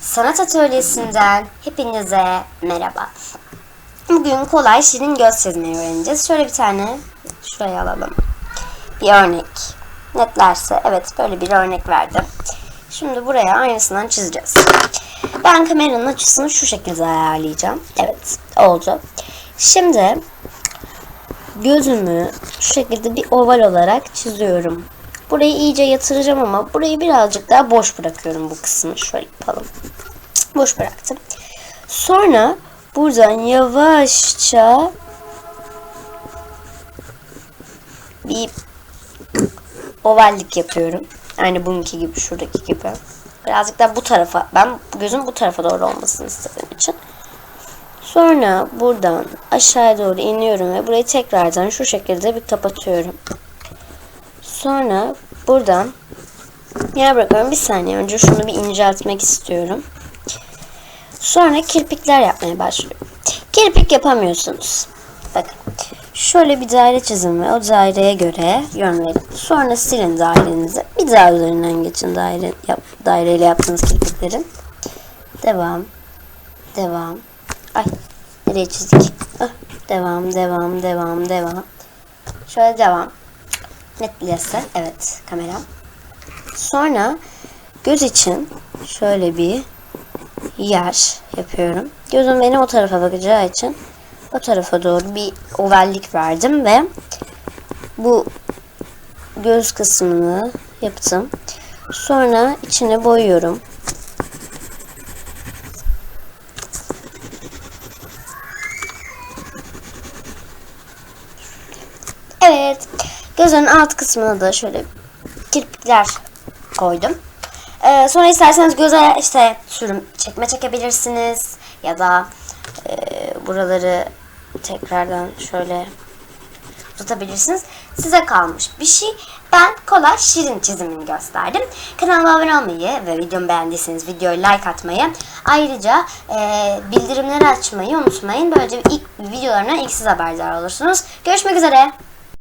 Sanat Atölyesi'nden hepinize merhaba. Bugün kolay şirin göz çizmeyi öğreneceğiz. Şöyle bir tane şuraya alalım. Bir örnek. Netlerse evet böyle bir örnek verdim. Şimdi buraya aynısından çizeceğiz. Ben kameranın açısını şu şekilde ayarlayacağım. Evet oldu. Şimdi gözümü şu şekilde bir oval olarak çiziyorum. Burayı iyice yatıracağım ama burayı birazcık daha boş bırakıyorum bu kısmı. Şöyle yapalım. Boş bıraktım. Sonra buradan yavaşça bir ovallik yapıyorum. Aynı bununki gibi, şuradaki gibi. Birazcık daha bu tarafa, ben gözüm bu tarafa doğru olmasını istediğim için. Sonra buradan aşağıya doğru iniyorum ve burayı tekrardan şu şekilde bir kapatıyorum. Sonra buradan yer bırakıyorum. Bir saniye önce şunu bir inceltmek istiyorum. Sonra kirpikler yapmaya başlıyorum. Kirpik yapamıyorsunuz. Bakın. Şöyle bir daire çizin ve o daireye göre yön. Sonra silin dairenizi. Bir daha üzerinden geçin daire, yap, daireyle yaptığınız kirpiklerin. Devam. Devam. Ay nereye çizdik? Ah, devam, devam, devam, devam. Şöyle devam. Netlese. Evet kameram. Sonra göz için şöyle bir yer yapıyorum. Gözüm benim o tarafa bakacağı için o tarafa doğru bir ovallik verdim ve bu göz kısmını yaptım. Sonra içine boyuyorum. Evet. Gözün alt kısmına da şöyle kirpikler koydum. Ee, sonra isterseniz göze işte sürüm çekme çekebilirsiniz ya da e, buraları tekrardan şöyle tutabilirsiniz. Size kalmış bir şey. Ben kolay şirin çizimini gösterdim. Kanalıma abone olmayı ve videomu beğendiyseniz videoyu like atmayı ayrıca e, bildirimleri açmayı unutmayın. Böylece ilk videolarına ilk siz haberdar olursunuz. Görüşmek üzere.